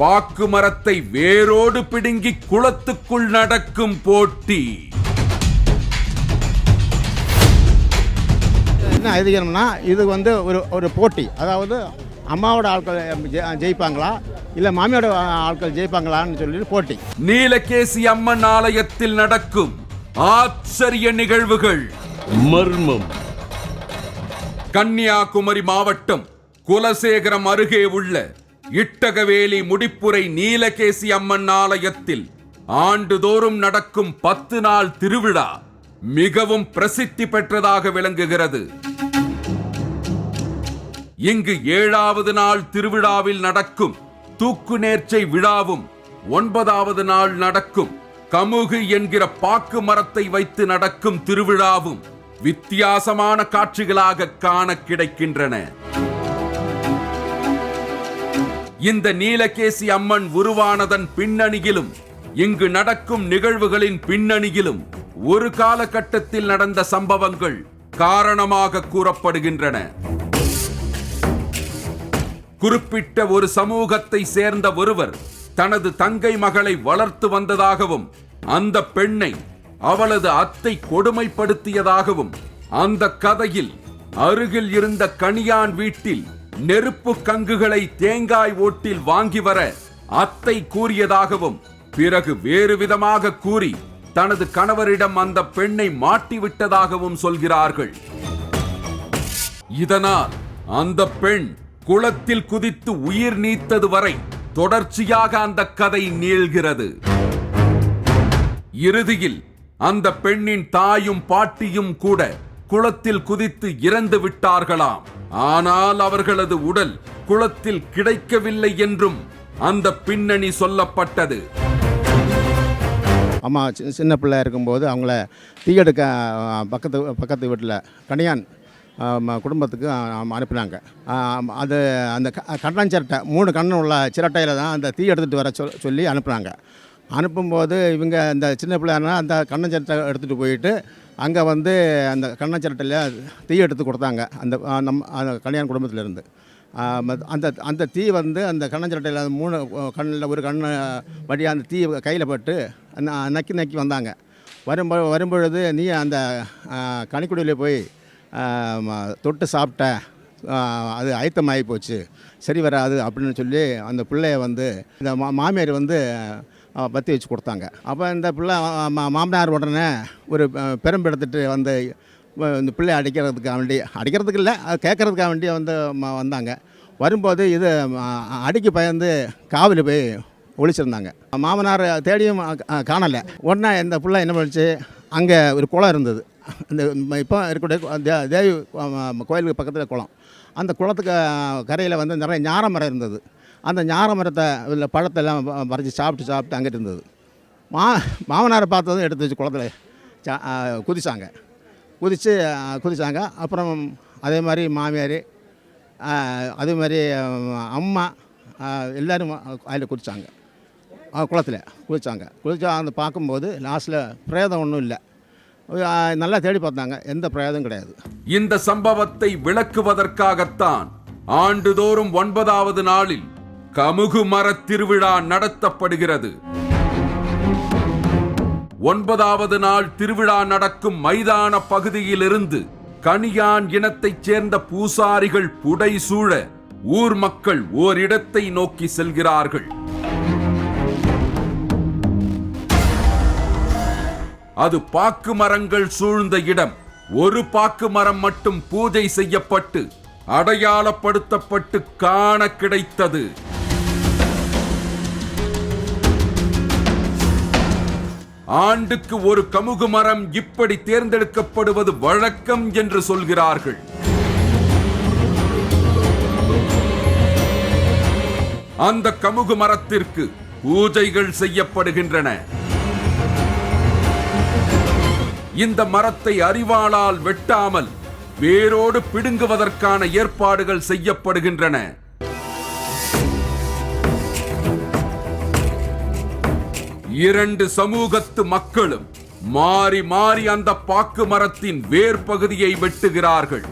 பாக்கு மரத்தை வேரோடு பிடுங்கி குளத்துக்குள் நடக்கும் போட்டி. என்ன ஐதீகம்னா இது வந்து ஒரு ஒரு போட்டி. அதாவது அம்மாவோட ஆட்கள் ஜெயிப்பாங்களா? இல்லை மாமியோட ஆட்கள் ஜெயிப்பாங்களான்னு சொல்லிட்டு போட்டி. நீலகேசி அம்மன் ஆலயத்தில் நடக்கும் ஆச்சரிய நிகழ்வுகள். மர்மம். கன்னியாகுமரி மாவட்டம் குலசேகரம் அருகே உள்ள இட்டகவேலி முடிப்புரை நீலகேசி அம்மன் ஆலயத்தில் ஆண்டுதோறும் நடக்கும் பத்து நாள் திருவிழா மிகவும் பிரசித்தி பெற்றதாக விளங்குகிறது. இங்கு ஏழாவது நாள் திருவிழாவில் நடக்கும் தூக்கு நேர்ச்சை விழாவும் ஒன்பதாவது நாள் நடக்கும் கமுகு என்கிற பாக்கு மரத்தை வைத்து நடக்கும் திருவிழாவும் வித்தியாசமான காட்சிகளாக காண கிடைக்கின்றன. இந்த நீலகேசி அம்மன் உருவானதன் பின்னணியிலும் இங்கு நடக்கும் நிகழ்வுகளின் பின்னணியிலும் ஒரு காலகட்டத்தில் நடந்த சம்பவங்கள் காரணமாக கூறப்படுகின்றன. குறிப்பிட்ட ஒரு சமூகத்தை சேர்ந்த ஒருவர் தனது தங்கை மகளை வளர்த்து வந்ததாகவும் அந்த பெண்ணை அவளது அத்தை கொடுமைப்படுத்தியதாகவும் அந்த கதையில் அருகில் இருந்த கணியான் வீட்டில் நெருப்பு கங்குகளை தேங்காய் ஓட்டில் வாங்கி வர அத்தை கூறியதாகவும் பிறகு வேறு விதமாக கூறி தனது கணவரிடம் அந்த பெண்ணை மாட்டிவிட்டதாகவும் சொல்கிறார்கள். இதனால் அந்த பெண் குளத்தில் குதித்து உயிர் நீத்தது வரை தொடர்ச்சியாக அந்த கதை நீள்கிறது. இறுதியில் அந்த பெண்ணின் தாயும் பாட்டியும் கூட குளத்தில் குதித்து இறந்து விட்டார்களாம். ஆனால் அவர்களது உடல் குளத்தில் கிடைக்கவில்லை என்றும் அந்த பின்னணி சொல்லப்பட்டது. அம்மா சி- சின்ன பிள்ளை இருக்கும்போது அவங்கள தீயெடுக்க பக்கத்து பக்கத்து வீட்டில் கனியான் குடும்பத்துக்கு அனுப்பினாங்க. அது அந்த க- கண்ணன் சிரட்டை மூணு கண்ணன் உள்ள சிரட்டையில் தான் அந்த தீ எடுத்துகிட்டு வர சொல் சொல்லி அனுப்புனாங்க. அனுப்பும்போது இவங்க இந்த சின்ன பிள்ளைனா அந்த கண்ணன் சிரட்டை எடுத்துகிட்டு போயிட்டு அங்கே வந்து அந்த கண்ணாச்சரட்டையில் தீ எடுத்து கொடுத்தாங்க. அந்த நம் நம்ம அந்த கல்யாண குடும்பத்திலேருந்து. அந்த அந்த தீ வந்து அந்த கண்ணஞ்சரட்டையில் மூணு கண்ணில் ஒரு கண் வழியாக அந்த தீ கையில் பட்டு ந- நக்கி நக்கி வந்தாங்க. வரும்பொ வரும்பொழுது நீ அந்த கனிக்குடியில் போய் தொட்டு சாப்பிட்ட அது ஆயத்தமாகி போச்சு. சரி வராது அப்படின்னு சொல்லி அந்த பிள்ளைய வந்து இந்த மா மாமியார் வந்து பற்றி வச்சு கொடுத்தாங்க. அப்போ இந்த பிள்ளை மா- மாமனார் உடனே ஒரு ஆ, எடுத்துகிட்டு வந்து இந்த பிள்ளை அடிக்கிறதுக்காக வேண்டி அடிக்கிறதுக்கு இல்லை அது கேட்கறதுக்காக வேண்டி வந்து ம- வந்தாங்க. வரும்போது இது அடிக்கு பயந்து காவல் போய் ஒழிச்சிருந்தாங்க மாமனார் தேடியும் காணலை. உடனே இந்த பிள்ளை என்ன பண்ணிச்சு? அங்கே ஒரு குளம் இருந்தது. இந்த இப்போ இருக்கக்கூடிய தேவி கோயிலுக்கு பக்கத்தில் குளம். அந்த குளத்துக்கு கரையில் வந்து நிறைய ஞார மரம் இருந்தது. அந்த ஞார மரத்தை இல்லை பழத்தெல்லாம் எல்லாம் பறித்து சாப்பிட்டு சாப்பிட்டு அங்கிட்டு இருந்தது. மா மாமனாரை பார்த்ததும் எடுத்து வச்சு குளத்துல சா- குதிச்சாங்க. குதித்து குதித்தாங்க அப்புறம் அதே மாதிரி மாமியார் அதே மாதிரி அம்மா எல்லோரும் அதில் குதித்தாங்க குளத்தில் குளித்தாங்க குதிச்சா அந்த பார்க்கும்போது லாஸ்ட்டில் பிரேதம் ஒன்றும் இல்லை. நல்லா தேடி பார்த்தாங்க. எந்த பிரேதம் கிடையாது. இந்த சம்பவத்தை விளக்குவதற்காகத்தான் ஆண்டுதோறும் ஒன்பதாவது நாளில் கமுகு மரத் திருவிழா நடத்தப்படுகிறது. ஒன்பதாவது நாள் திருவிழா நடக்கும் மைதான பகுதியிலிருந்து கனியான் இனத்தைச் சேர்ந்த பூசாரிகள் புடை சூழ ஊர் மக்கள் ஓரிடத்தை நோக்கி செல்கிறார்கள். அது பாக்கு மரங்கள் சூழ்ந்த இடம். ஒரு பாக்கு மரம் மட்டும் பூஜை செய்யப்பட்டு அடையாளப்படுத்தப்பட்டு காண கிடைத்தது. ஆண்டுக்கு ஒரு கமுகு மரம் இப்படி தேர்ந்தெடுக்கப்படுவது வழக்கம் என்று சொல்கிறார்கள். அந்த கமுகு மரத்திற்கு பூஜைகள் செய்யப்படுகின்றன. இந்த மரத்தை அறிவாளால் வெட்டாமல் வேரோடு பிடுங்குவதற்கான ஏற்பாடுகள் செய்யப்படுகின்றன. இரண்டு சமூகத்து மக்களும் மாறி மாறி அந்த பாக்கு மரத்தின் வேர் பகுதியை வெட்டுகிறார்கள்.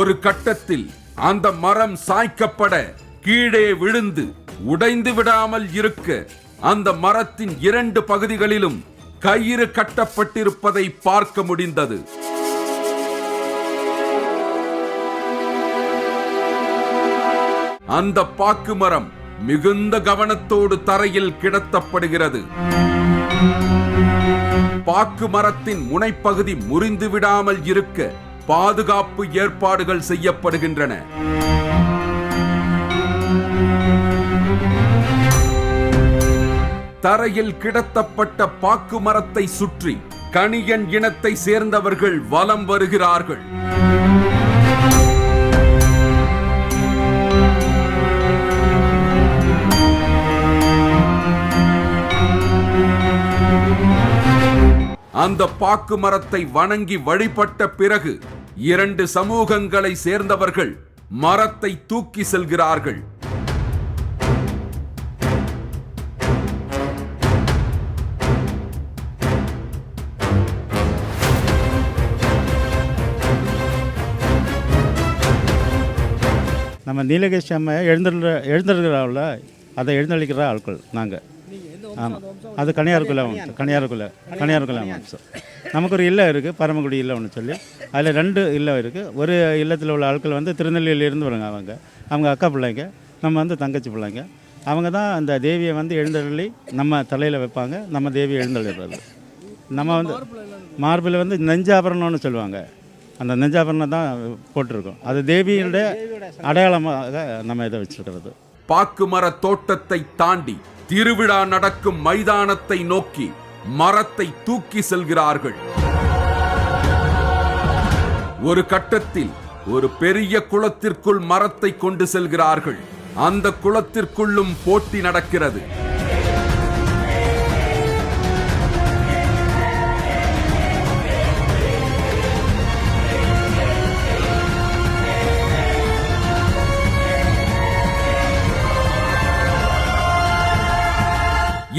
ஒரு கட்டத்தில் அந்த மரம் சாய்க்கப்பட கீழே விழுந்து உடைந்து விடாமல் இருக்க. அந்த மரத்தின் இரண்டு பகுதிகளிலும் கயிறு கட்டப்பட்டிருப்பதை பார்க்க முடிந்தது. அந்த பாக்கு மரம் மிகுந்த கவனத்தோடு தரையில் கிடத்தப்படுகிறது. பாக்கு மரத்தின் முனைப்பகுதி முறிந்து விடாமல் இருக்க பாதுகாப்பு ஏற்பாடுகள் செய்யப்படுகின்றன. தரையில் கிடத்தப்பட்ட பாக்கு மரத்தை சுற்றி கணியன் இனத்தை சேர்ந்தவர்கள் வலம் வருகிறார்கள். அந்த பாக்கு மரத்தை வணங்கி வழிபட்ட பிறகு இரண்டு சமூகங்களை சேர்ந்தவர்கள் மரத்தை தூக்கி செல்கிறார்கள். நம்ம நீலகேஷ் அம்மையை எழுந்துள்ள எழுந்துருக்கிறாவில் அதை எழுந்தளிக்கிற ஆட்கள் நாங்கள் ஆமாம் அது கனியாருக்குள்ள கனியாருக்குள்ள கனியாருக்குள்ள சார் நமக்கு ஒரு இல்லம் இருக்குது பரமக்குடி இல்லை ஒன்று சொல்லி. அதில் ரெண்டு இல்லம் இருக்குது ஒரு இல்லத்தில் உள்ள ஆட்கள் வந்து திருநெல்வேலியிலேருந்து வருங்க அவங்க. அவங்க அக்கா பிள்ளைங்க நம்ம வந்து தங்கச்சி பிள்ளைங்க. அவங்க தான் அந்த தேவியை வந்து எழுந்தருளி நம்ம தலையில் வைப்பாங்க நம்ம தேவியை எழுந்தருளிடுறது நம்ம வந்து மார்பில் வந்து நெஞ்சாபரணம்னு சொல்லுவாங்க. அந்த நெஞ்சாபரணம் தான் போட்டிருக்கோம். அது தேவியுடைய அடையாளமாக நம்ம இதை வச்சுருக்கிறது பாக்குமர தோட்டத்தை தாண்டி திருவிழா நடக்கும் மைதானத்தை நோக்கி மரத்தை தூக்கி செல்கிறார்கள். ஒரு கட்டத்தில் ஒரு பெரிய குளத்திற்குள் மரத்தை கொண்டு செல்கிறார்கள். அந்த குளத்திற்குள்ளும் போட்டி நடக்கிறது.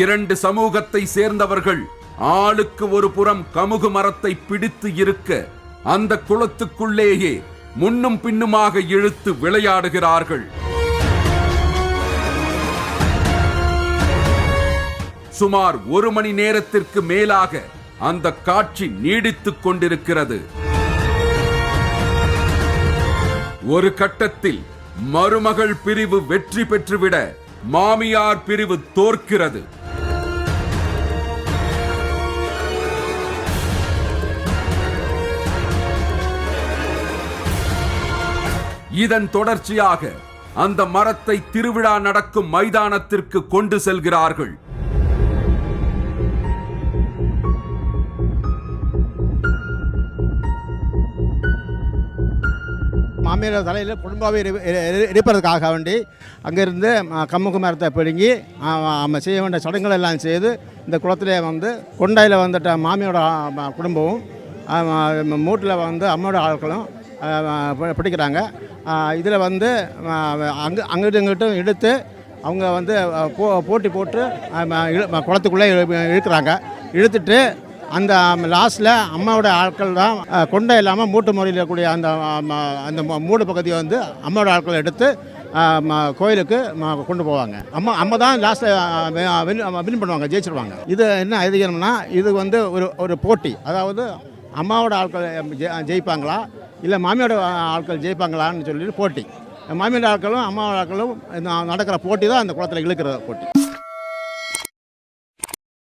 இரண்டு சமூகத்தை சேர்ந்தவர்கள் ஆளுக்கு ஒரு புறம் கமுகு மரத்தை பிடித்து இருக்க அந்த குளத்துக்குள்ளேயே முன்னும் பின்னுமாக இழுத்து விளையாடுகிறார்கள். சுமார் ஒரு மணி நேரத்திற்கு மேலாக அந்த காட்சி நீடித்துக் கொண்டிருக்கிறது. ஒரு கட்டத்தில் மருமகள் பிரிவு வெற்றி பெற்றுவிட மாமியார் பிரிவு தோற்கிறது. இதன் தொடர்ச்சியாக அந்த மரத்தை திருவிழா நடக்கும் மைதானத்திற்கு கொண்டு செல்கிறார்கள். மாமியார் தலையில் குடும்பமே இருப்பதற்காக வேண்டி அங்கேருந்து கம்முக்கு மரத்தை பிடுங்கி நம்ம செய்ய வேண்டிய சடங்குகள் எல்லாம் செய்து இந்த குளத்திலே வந்து கொண்டையில் வந்துட்ட மாமியோட குடும்பமும் மூட்டில் வந்து அம்மையோட ஆட்களும் பிடிக்கிறாங்க. இதில் வந்து அங்கே அங்கிட்டு இங்கிட்டும் எடுத்து அவங்க வந்து போ போட்டி போட்டு இழு- குளத்துக்குள்ளே இழு- இழுக்கிறாங்க. இழுத்துட்டு அந்த லாஸ்ட்டில் அம்மாவோட ஆட்கள் தான் கொண்டை இல்லாமல் மூட்டு முறையில் இருக்கக்கூடிய அந்த அந்த மூடு பகுதியை வந்து அம்மாவோட ஆட்களை எடுத்து கோயிலுக்கு கொண்டு போவாங்க. அம்மா அம்மா தான் லாஸ்ட்டில் வின் பண்ணுவாங்க ஜெயிச்சிருவாங்க. இது என்ன அதிகம்னா இது வந்து ஒரு ஒரு போட்டி. அதாவது அம்மாவோட ஆட்கள் ஜெயிப்பாங்களா? இல்லை மாமியோட ஆட்கள் ஜெயிப்பாங்களான்னு சொல்லிட்டு போட்டி. மாமியோட ஆட்களும் அம்மாவோட ஆட்களும் நடக்கிற போட்டி தான் அந்த குளத்தில் இழுக்கிற போட்டி.